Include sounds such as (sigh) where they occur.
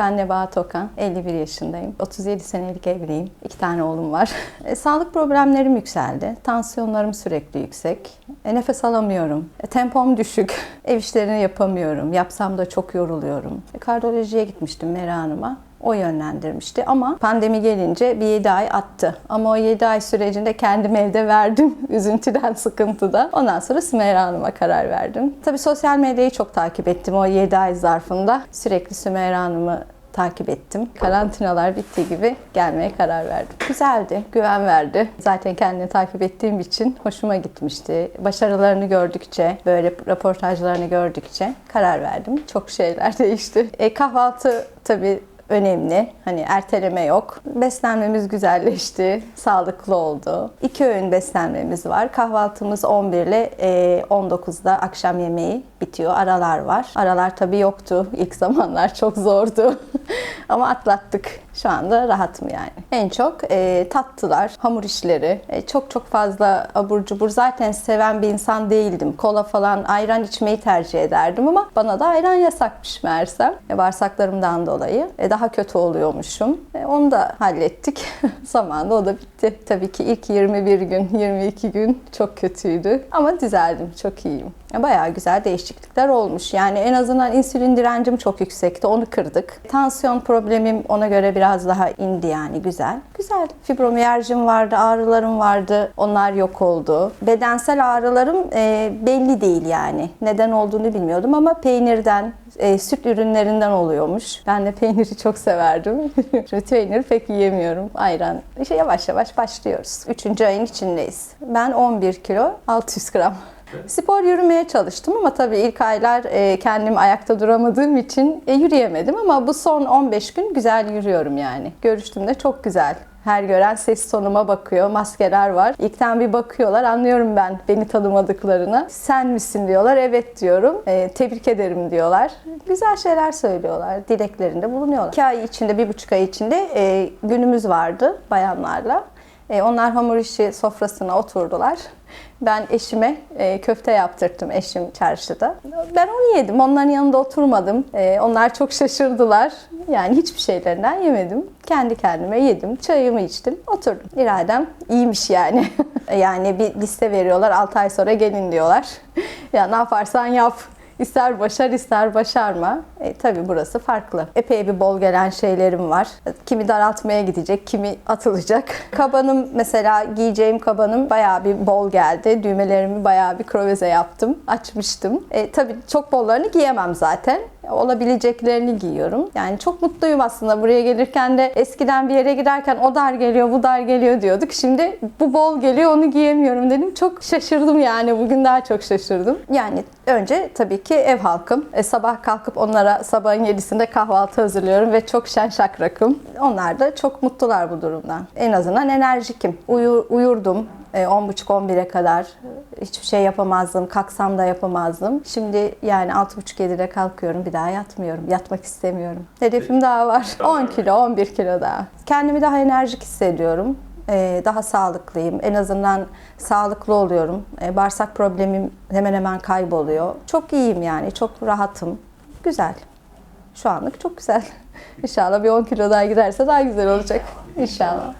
Ben Nebahat Okan, 51 yaşındayım. 37 senelik evliyim. İki tane oğlum var. (laughs) E, sağlık problemlerim yükseldi. Tansiyonlarım sürekli yüksek. E, nefes alamıyorum. E, tempom düşük. (laughs) Ev işlerini yapamıyorum. Yapsam da çok yoruluyorum. E, kardiyolojiye gitmiştim Mera Hanım'a. O yönlendirmişti ama pandemi gelince bir 7 ay attı. Ama o 7 ay sürecinde kendimi evde verdim. (laughs) Üzüntüden, sıkıntıda. Ondan sonra Sümeyra Hanım'a karar verdim. Tabii sosyal medyayı çok takip ettim o 7 ay zarfında. Sürekli Sümeyra Hanım'ı takip ettim. Karantinalar bittiği gibi gelmeye karar verdim. Güzeldi, güven verdi. Zaten kendini takip ettiğim için hoşuma gitmişti. Başarılarını gördükçe, böyle röportajlarını gördükçe karar verdim. Çok şeyler (laughs) değişti. E, kahvaltı tabii önemli. Hani erteleme yok. Beslenmemiz güzelleşti. Sağlıklı oldu. İki öğün beslenmemiz var. Kahvaltımız 11 ile e, 19'da akşam yemeği bitiyor. Aralar var. Aralar tabii yoktu. İlk zamanlar çok zordu. (laughs) Ama atlattık. Şu anda rahatım yani. En çok e, tatlılar, hamur işleri. E, çok çok fazla abur cubur. Zaten seven bir insan değildim. Kola falan, ayran içmeyi tercih ederdim ama bana da ayran yasakmış meğersem. E, bağırsaklarımdan dolayı. E, daha kötü oluyormuşum. E, onu da hallettik. (laughs) Zamanında o da bitti. Tabii ki ilk 21 gün, 22 gün çok kötüydü. Ama düzeldim. Çok iyiyim. Bayağı güzel değişiklikler olmuş. Yani en azından insülin direncim çok yüksekti. Onu kırdık. Tansiyon problemim ona göre biraz daha indi yani güzel. Güzel. Fibromiyerjim vardı, ağrılarım vardı. Onlar yok oldu. Bedensel ağrılarım e, belli değil yani. Neden olduğunu bilmiyordum ama peynirden, e, süt ürünlerinden oluyormuş. Ben de peyniri çok severdim. (laughs) Şimdi peynir pek yiyemiyorum. Ayran. İşte yavaş yavaş başlıyoruz. Üçüncü ayın içindeyiz. Ben 11 kilo 600 gram. Spor yürümeye çalıştım ama tabii ilk aylar e, kendim ayakta duramadığım için e, yürüyemedim ama bu son 15 gün güzel yürüyorum yani. Görüştüğümde çok güzel. Her gören ses tonuma bakıyor, maskeler var. İlkten bir bakıyorlar, anlıyorum ben beni tanımadıklarını. Sen misin diyorlar, evet diyorum. E, tebrik ederim diyorlar. Güzel şeyler söylüyorlar, dileklerinde bulunuyorlar. İki ay içinde, bir buçuk ay içinde e, günümüz vardı bayanlarla. E, onlar hamur işi sofrasına oturdular. Ben eşime e, köfte yaptırttım eşim çarşıda. Ben onu yedim. Onların yanında oturmadım. E, onlar çok şaşırdılar. Yani hiçbir şeylerinden yemedim. Kendi kendime yedim. Çayımı içtim. Oturdum. İradem iyiymiş yani. (laughs) yani bir liste veriyorlar. 6 ay sonra gelin diyorlar. (laughs) ya ne yaparsan yap. İster başar ister başarma. E, tabii burası farklı. Epey bir bol gelen şeylerim var. Kimi daraltmaya gidecek, kimi atılacak. (laughs) Kabanım mesela giyeceğim kabanım bayağı bir bol geldi. Düğmelerimi bayağı bir kroveze yaptım. Açmıştım. E, tabii çok bollarını giyemem zaten olabileceklerini giyiyorum. Yani çok mutluyum aslında buraya gelirken de eskiden bir yere giderken o dar geliyor, bu dar geliyor diyorduk. Şimdi bu bol geliyor, onu giyemiyorum dedim. Çok şaşırdım yani. Bugün daha çok şaşırdım. Yani önce tabii ki ev halkım. E, sabah kalkıp onlara sabahın yedisinde kahvaltı hazırlıyorum ve çok şen şakrakım. Onlar da çok mutlular bu durumdan. En azından enerjikim. Uyur, uyurdum. E, 10.30-11'e kadar hiçbir şey yapamazdım. Kalksam da yapamazdım. Şimdi yani 6.30-7'de kalkıyorum. Bir daha yatmıyorum. Yatmak istemiyorum. Hedefim daha var. 10 kilo, 11 kilo daha. Kendimi daha enerjik hissediyorum. E, daha sağlıklıyım. En azından sağlıklı oluyorum. E, bağırsak problemim hemen hemen kayboluyor. Çok iyiyim yani. Çok rahatım. Güzel. Şu anlık çok güzel. (laughs) İnşallah bir 10 kilo daha giderse daha güzel olacak. İnşallah.